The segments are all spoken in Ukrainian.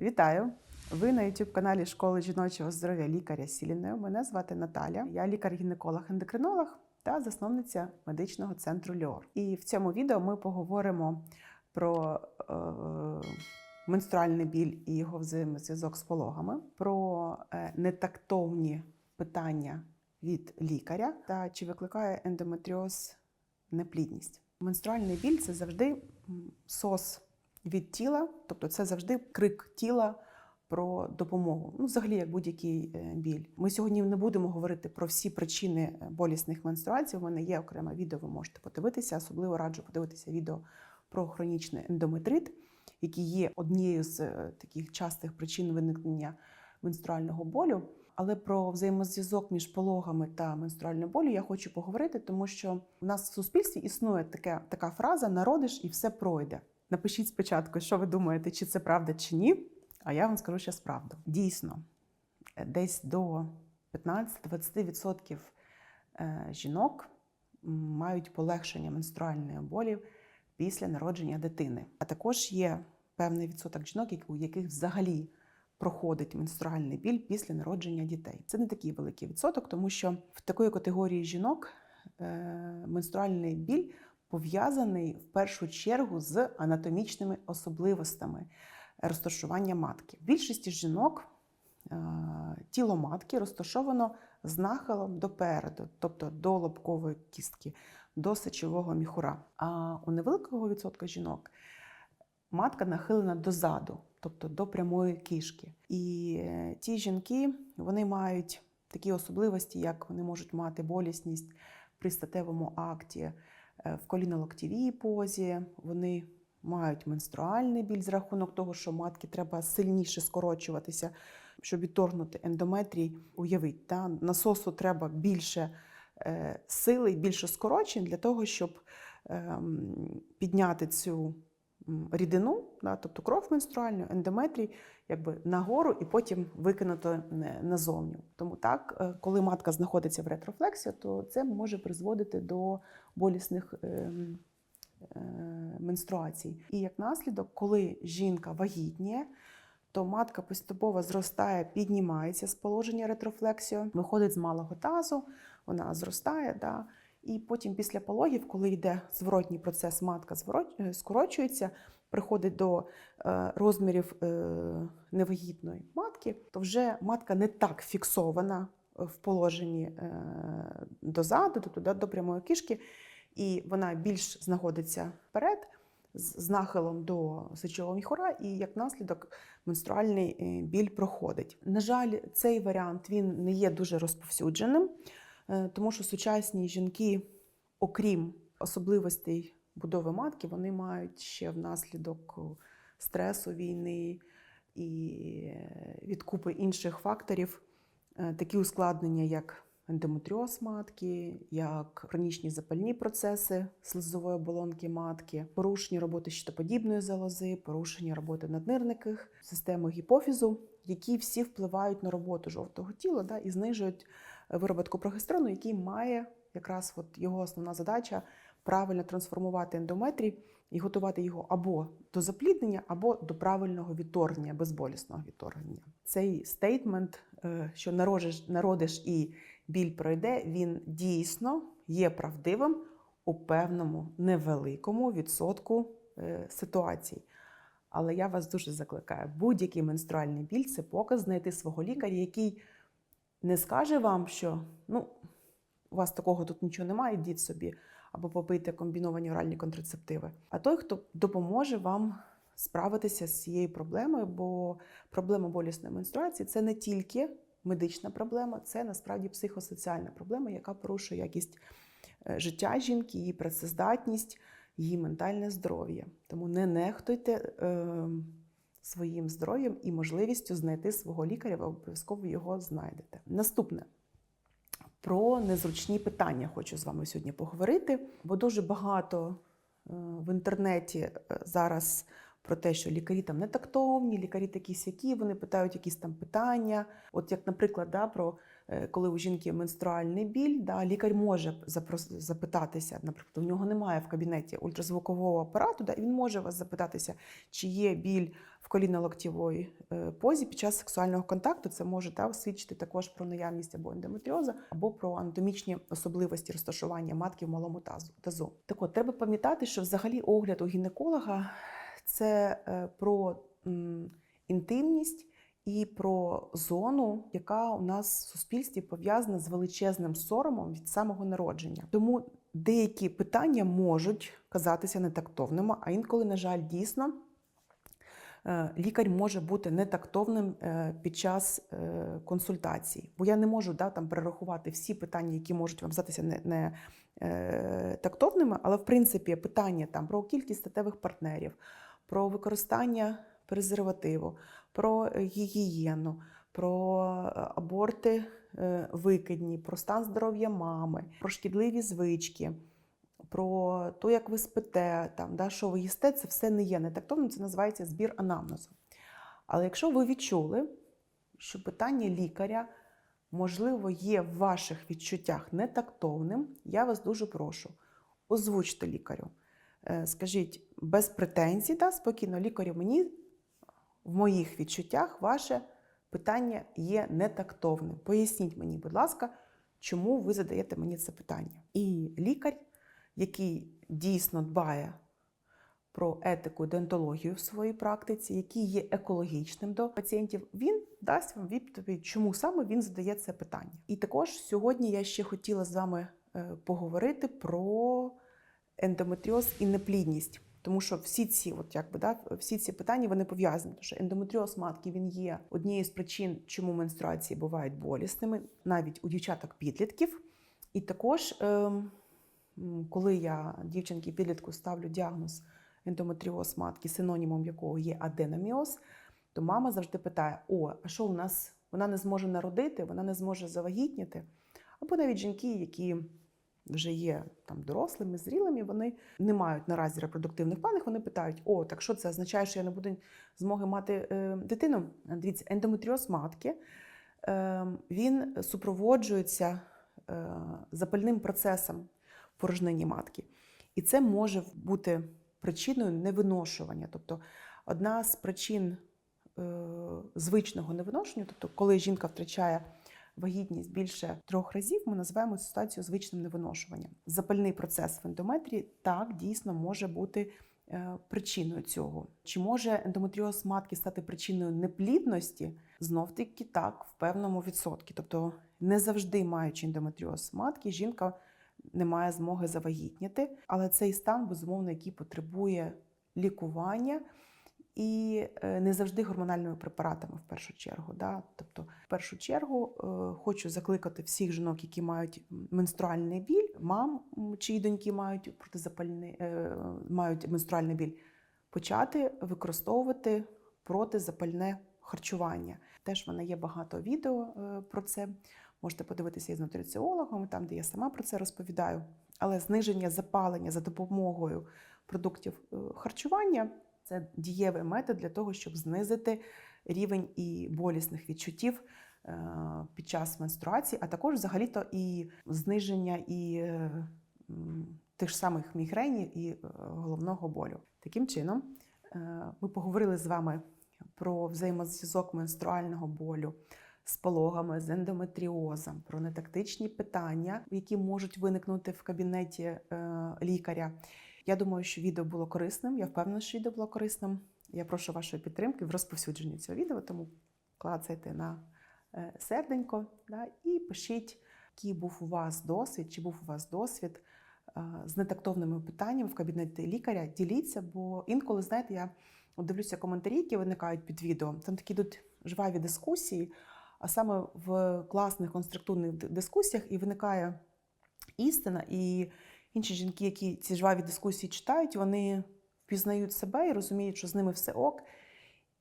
Вітаю! Ви на youtube каналі Школи жіночого здоров'я лікаря Сіліною. Мене звати Наталя. Я лікар-гінеколог-ендокринолог та засновниця медичного центру Льор. І в цьому відео ми поговоримо про е, менструальний біль і його взаємозв'язок з пологами, про е, нетактовні питання від лікаря та чи викликає ендометріоз неплідність. Менструальний біль це завжди сос від тіла, тобто це завжди крик тіла про допомогу. Ну, взагалі, як будь-який е, біль. Ми сьогодні не будемо говорити про всі причини е, болісних менструацій. У мене є окреме відео, ви можете подивитися. Особливо раджу подивитися відео про хронічний ендометрит, який є однією з е, таких частих причин виникнення менструального болю. Але про взаємозв'язок між пологами та менструальним болю я хочу поговорити, тому що в нас в суспільстві існує таке, така фраза народиш і все пройде. Напишіть спочатку, що ви думаєте, чи це правда, чи ні. А я вам скажу зараз правду. Дійсно, е, десь до 15-20% е, жінок мають полегшення менструальної болі після народження дитини. А також є певний відсоток жінок, у яких взагалі проходить менструальний біль після народження дітей. Це не такий великий відсоток, тому що в такої категорії жінок е, менструальний біль пов'язаний в першу чергу з анатомічними особливостями розташування матки. В більшості жінок е, тіло матки розташовано з нахилом допереду, тобто до лобкової кістки, до сечового міхура. А у невеликого відсотка жінок матка нахилена дозаду, тобто до прямої кішки. І е, ті жінки вони мають такі особливості, як вони можуть мати болісність при статевому акті, в колінолоктєвій позі, вони мають менструальний біль з рахунок того, що матки треба сильніше скорочуватися, щоб відторгнути ендометрій. Уявіть, та, насосу треба більше е, сили більше скорочень для того, щоб ем, підняти цю рідину, да, тобто кров менструальну, ендометрій, якби нагору і потім викинути е, назовню. Тому так, е, коли матка знаходиться в ретрофлексі, то це може призводити до болісних ем, е, менструацій. І як наслідок, коли жінка вагітніє, то матка поступово зростає, піднімається з положення ретрофлексію, виходить з малого тазу, вона зростає. Да, і потім після пологів, коли йде зворотній процес, матка скорочується, приходить до е, розмірів е, невагітної матки, то вже матка не так фіксована в положенні е, дозаду, тобто до прямої кішки, і вона більш знаходиться вперед з нахилом до сечового міхура, і як наслідок менструальний е, біль проходить. На жаль, цей варіант він не є дуже розповсюдженим, е, тому що сучасні жінки, окрім особливостей будови матки, вони мають ще внаслідок стресу війни і е, від купи інших факторів е, такі ускладнення, як ендометріоз матки, як хронічні запальні процеси слизової оболонки матки, порушення роботи щитоподібної залози, порушення роботи наднирників, системи гіпофізу, які всі впливають на роботу жовтого тіла да, і знижують вироботку прогестерону, який має якраз от його основна задача правильно трансформувати ендометрій і готувати його або до запліднення, або до правильного відторгнення, безболісного відторгнення. Цей стейтмент, е, що народиш, народиш і біль пройде, він дійсно є правдивим у певному невеликому відсотку е, ситуацій. Але я вас дуже закликаю: будь-який менструальний біль це показ знайти свого лікаря, який не скаже вам, що ну, у вас такого тут нічого немає, йдіть собі, або попийте комбіновані оральні контрацептиви. А той, хто допоможе вам справитися з цією проблемою, бо проблема болісної менструації це не тільки медична проблема, це насправді психосоціальна проблема, яка порушує якість е, життя жінки, її працездатність, її ментальне здоров'я. Тому не нехтуйте е, своїм здоров'ям і можливістю знайти свого лікаря, ви обов'язково його знайдете. Наступне. Про незручні питання хочу з вами сьогодні поговорити, бо дуже багато е, в інтернеті е, зараз про те, що лікарі там не тактовні, лікарі такі сякі, вони питають якісь там питання. От як, наприклад, да, про коли у жінки менструальний біль, да, лікар може запитатися, наприклад, у нього немає в кабінеті ультразвукового апарату, да, і він може вас запитатися, чи є біль в коліно-локтєвої е, позі під час сексуального контакту. Це може да, свідчити також про наявність або ендометріозу, або про анатомічні особливості розташування матки в малому тазу. Так от, треба пам'ятати, що взагалі огляд у гінеколога це е, про інтимність і про зону, яка у нас в суспільстві пов'язана з величезним соромом від самого народження. Тому деякі питання можуть казатися нетактовними, а інколи, на жаль, дійсно. е, Лікар може бути нетактовним е, під час е, консультації, бо я не можу да, там перерахувати всі питання, які можуть вам здатися не, не тактовними, але в принципі питання там про кількість статевих партнерів, про використання презервативу, про е, гігієну, про е, аборти е, викидні, про стан здоров'я мами, про шкідливі звички, про те, як ви спите, там, да, що ви їсте, це все не є нетактовним, це називається збір анамнезу. Але якщо ви відчули, що питання лікаря, можливо, є в ваших відчуттях нетактовним, я вас дуже прошу, озвучте лікарю. Скажіть без претензій, да, спокійно, лікарю, мені в моїх відчуттях ваше питання є нетактовним. Поясніть мені, будь ласка, чому ви задаєте мені це питання. І лікар, який дійсно дбає про етику і деонтологію в своїй практиці, який є екологічним до пацієнтів, він дасть вам відповідь, чому саме він задає це питання. І також сьогодні я ще хотіла з вами е, поговорити про ендометріоз і неплідність. Тому що всі ці, от якби да, всі ці питання вони пов'язані. Тому що ендометріоз матки він є однією з причин, чому менструації бувають болісними, навіть у дівчаток-підлітків. І також, ем, коли я дівчинки підлітку ставлю діагноз ендометріоз матки, синонімом якого є аденоміоз, то мама завжди питає: О, а що у нас? Вона не зможе народити, вона не зможе завагітніти. Або навіть жінки, які вже є там дорослими, зрілими, вони не мають наразі репродуктивних планів, вони питають: о, так що це означає, що я не буду змоги мати е, дитину? Дивіться, ендометріоз матки е, він супроводжується е, запальним процесом в порожнині матки. І це може бути причиною невиношування. Тобто одна з причин е, звичного невиношення, тобто коли жінка втрачає вагітність більше трьох разів, ми називаємо ситуацію звичним невиношуванням. Запальний процес в ендометрії так дійсно може бути е, причиною цього. Чи може ендометріоз матки стати причиною неплідності? Знов таки так, в певному відсотку. Тобто, не завжди маючи ендометріоз матки, жінка не має змоги завагітніти, але цей стан, безумовно, який потребує лікування. І е, не завжди гормональними препаратами в першу чергу. Да? Тобто, в першу чергу е, хочу закликати всіх жінок, які мають менструальний біль, мам, чиї доньки мають протизапальний, е, мають менструальний біль, почати використовувати протизапальне харчування. Теж в мене є багато відео про це. Можете подивитися із нутриціологами, там, де я сама про це розповідаю. Але зниження запалення за допомогою продуктів харчування це дієвий метод для того, щоб знизити рівень і болісних відчуттів е, під час менструації, а також взагалі-то і зниження і е, тих ж самих мігренів і е, головного болю. Таким чином, ми поговорили з вами про взаємозв'язок менструального болю з пологами, з ендометріозом, про нетактичні питання, які можуть виникнути в кабінеті е, лікаря. Я думаю, що відео було корисним. Я впевнена, що відео було корисним. Я прошу вашої підтримки в розповсюдженні цього відео, тому клацайте на е, серденько да, і пишіть, який був у вас досвід, чи був у вас досвід е, з нетактовними питаннями в кабінеті лікаря. Діліться, бо інколи, знаєте, я дивлюся коментарі, які виникають під відео. Там такі йдуть жваві дискусії, а саме в класних конструктивних дискусіях і виникає істина. І інші жінки, які ці жваві дискусії читають, вони впізнають себе і розуміють, що з ними все ок,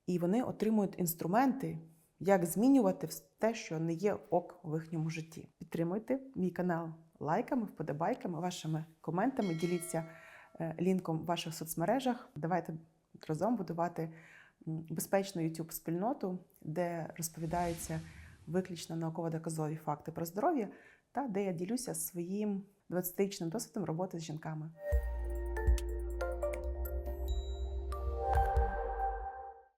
і вони отримують інструменти, як змінювати те, що не є ок в їхньому житті. Підтримуйте мій канал лайками, вподобайками, вашими коментами. Діліться е, лінком в ваших соцмережах. Давайте разом будувати безпечну youtube спільноту де розповідаються виключно науково-доказові факти про здоров'я та де я ділюся своїм 20-річним досвідом роботи з жінками.